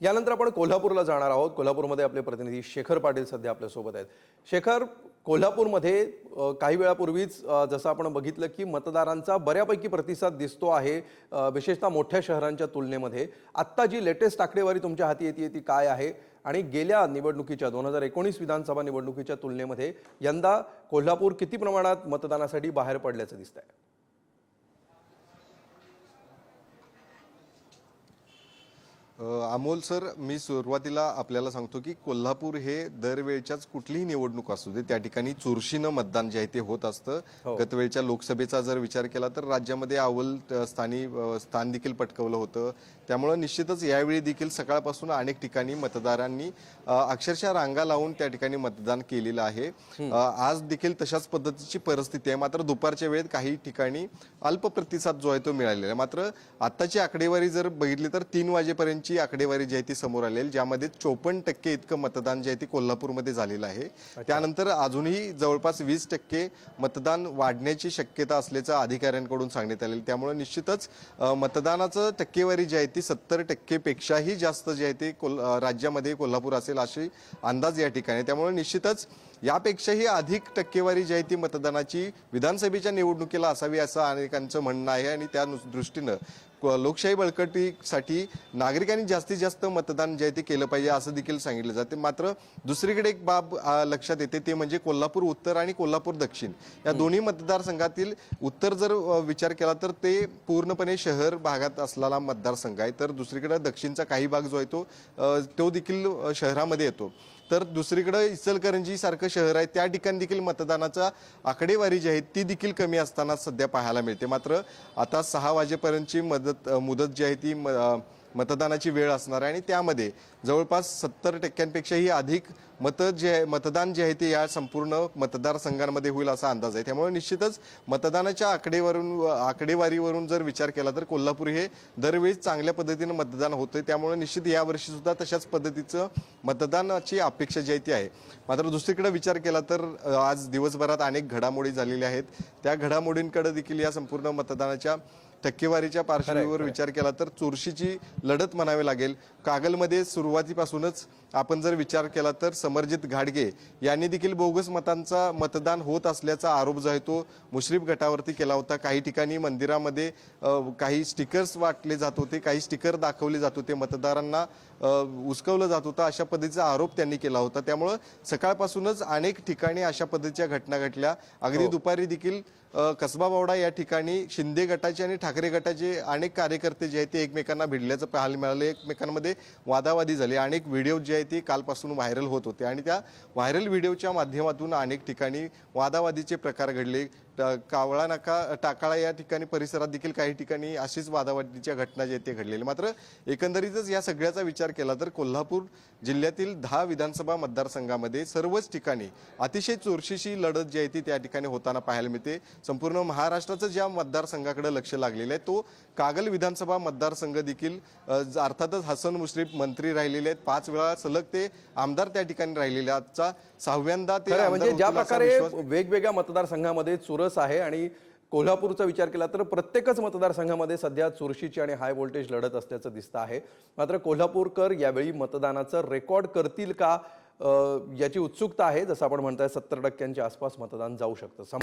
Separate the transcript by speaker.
Speaker 1: यानंतर आपण कोल्हापूरला जाणार आहोत. कोल्हापूरमध्ये आपले प्रतिनिधी शेखर पाटील सध्या आपल्यासोबत आहेत. शेखर कोल्हापूरमध्ये काही वेळापूर्वीच जसं आपण बघितलं की मतदारांचा बऱ्यापैकी प्रतिसाद दिसतो आहे विशेषतः मोठ्या शहरांच्या तुलनेमध्ये. आत्ता जी लेटेस्ट आकडेवारी तुमच्या हाती येते ती काय आहे? आणि गेल्या निवडणुकीच्या दोन हजार एकोणीस विधानसभा निवडणुकीच्या तुलनेमध्ये यंदा कोल्हापूर किती प्रमाणात मतदानासाठी बाहेर पडल्याचं दिसत
Speaker 2: आहे अमोल सर मी सुरुवातीला आपल्याला सांगतो की कोल्हापूर हे दरवेळच्याच कुठलीही निवडणूक असू दे त्या ठिकाणी चुरशीनं मतदान जे आहे ते होत असतं. गतवेळच्या लोकसभेचा जर विचार केला तर राज्यामध्ये अव्वल स्थानी स्थान देखील पटकवलं होतं. त्यामुळं निश्चितच यावेळी देखील सकाळपासून अनेक ठिकाणी मतदारांनी अक्षरशः रांगा लावून त्या ठिकाणी मतदान केलेलं आहे. आज देखील तशाच पद्धतीची परिस्थिती आहे. मात्र दुपारच्या वेळेत काही ठिकाणी अल्प प्रतिसाद जो आहे तो मिळालेला आहे. मात्र आत्ताची आकडेवारी जर बघितली तर तीन वाजेपर्यंतची आकडेवारी जी आहे ती समोर आलेली आहे, ज्यामध्ये चोपन्न टक्के इतकं मतदान जे आहे ते कोल्हापूरमध्ये झालेलं आहे. त्यानंतर अजूनही जवळपास वीस टक्के मतदान वाढण्याची शक्यता असल्याचं अधिकाऱ्यांकडून सांगण्यात आलेलं त्यामुळे निश्चितच मतदानाचं टक्केवारी जी आहे ती सत्तर टक्केपेक्षाही जास्त जे आहे ते कोल राज्यामध्ये कोल्हापूर असेल अशी अंदाज या ठिकाणी. त्यामुळे निश्चितच यापेक्षाही अधिक टक्केवारी जी आहे ती मतदानाची विधानसभेच्या निवडणुकीला असावी असं अनेकांचं म्हणणं आहे आणि त्या दृष्टीनं लोकशाही बळकटीसाठी नागरिकांनी जास्तीत जास्त मतदान जे आहे ते केलं पाहिजे असं देखील सांगितलं जाते. मात्र दुसरीकडे एक बाब लक्षात येते ते म्हणजे कोल्हापूर उत्तर आणि कोल्हापूर दक्षिण या दोन्ही मतदारसंघातील उत्तर जर विचार केला तर ते पूर्णपणे शहर भागात असलेला मतदारसंघ आहे. तर दुसरीकडे दक्षिणचा काही भाग जो आहे तो तो देखील शहरामध्ये येतो. तर दुसरीकडे इचलकरंजी सारखं शहर आहे त्या ठिकाणी देखील मतदानाचा आकडेवारी जी आहे ती देखील कमी असताना सध्या पाहायला मिळते. मात्र आता सहा वाजेपर्यंतची मदत मुदत जी आहे ती म- मतदानाची वेळ असणार आहे आणि त्यामध्ये जवळपास सत्तर टक्क्यांपेक्षाही अधिक मतं जे आहे मतदान जे आहे ते या संपूर्ण मतदारसंघांमध्ये होईल असा अंदाज आहे. त्यामुळे निश्चितच मतदानाच्या आकडेवरून आकडेवारीवरून जर विचार केला तर कोल्हापूर हे दरवेळी चांगल्या पद्धतीनं मतदान होतं त्यामुळे निश्चित यावर्षी सुद्धा तशाच पद्धतीचं मतदानाची अपेक्षा जी आहे ती आहे. मात्र दुसरीकडे विचार केला तर आज दिवसभरात अनेक घडामोडी झालेल्या आहेत. त्या घडामोडींकडे देखील या संपूर्ण मतदानाच्या टक्केवारीच्या पार्श्वभूमीवर विचार केला तर चुरशीची लढत म्हणावी लागेल. कागलमध्ये सुरुवातीपासूनच आपण जर विचार केला तर समरजित घाडगे यांनी देखील बोगस मतांचा मतदान होत असल्याचा आरोप जो आहे तो मुश्रीफ गटावरती केला होता. काही ठिकाणी मंदिरामध्ये काही स्टिकर्स वाटले जात होते काही स्टिकर दाखवले जात होते मतदारांना उचकवलं जात होतं अशा पद्धतीचा आरोप त्यांनी केला होता. त्यामुळं सकाळपासूनच अनेक ठिकाणी अशा पद्धतीच्या घटना घडल्या. अगदी दुपारी देखील कसबा बावडा या ठिकाणी शिंदे गटाचे आणि ठाकरे गटाचे अनेक कार्यकर्ते जे आहेत ते एकमेकांना भिडल्याचं पाहायला मिळालं. एकमेकांमध्ये वादावादी झाले. अनेक व्हिडिओ जे आहेत ते कालपासून व्हायरल होत होते. आणि त्या व्हायरल व्हिडिओच्या माध्यमातून अनेक ठिकाणी वादावादीचे प्रकार घडले. कावळा नाका टाकाळा या ठिकाणी परिसरात देखील काही ठिकाणी अशीच वादावादीच्या घटना जे ते घडलेल्या मात्र एकंदरीतच या सगळ्याचा विचार केला तर कोल्हापूर जिल्ह्यातील दहा विधानसभा मतदारसंघामध्ये सर्वच ठिकाणी अतिशय चुरशीची लढत जी आहे ती त्या ठिकाणी होताना पाहायला मिळते. संपूर्ण महाराष्ट्राचं ज्या मतदारसंघाकडे लक्ष लागलेलं आहे तो कागल विधानसभा मतदारसंघ देखील अर्थातच हसन मुश्रीफ मंत्री राहिलेले आहेत. पाच वेळा सलग ते आमदार त्या ठिकाणी राहिलेले. आजचा सहाव्यांदा ते
Speaker 1: म्हणजे ज्या प्रकारे वेगवेगळ्या मतदारसंघामध्ये चुरस आहे आणि कोल्हापूरचा विचार केला तर प्रत्येकच मतदारसंघामध्ये सध्या चुरशीची आणि हाय व्होल्टेज लढत असल्याचं दिसतं आहे. मात्र कोल्हापूरकर यावेळी मतदानाचं रेकॉर्ड करतील का याची उत्सुकता आहे. जसं आपण म्हणताय सत्तर टक्क्यांच्या आसपास मतदान जाऊ शकतं.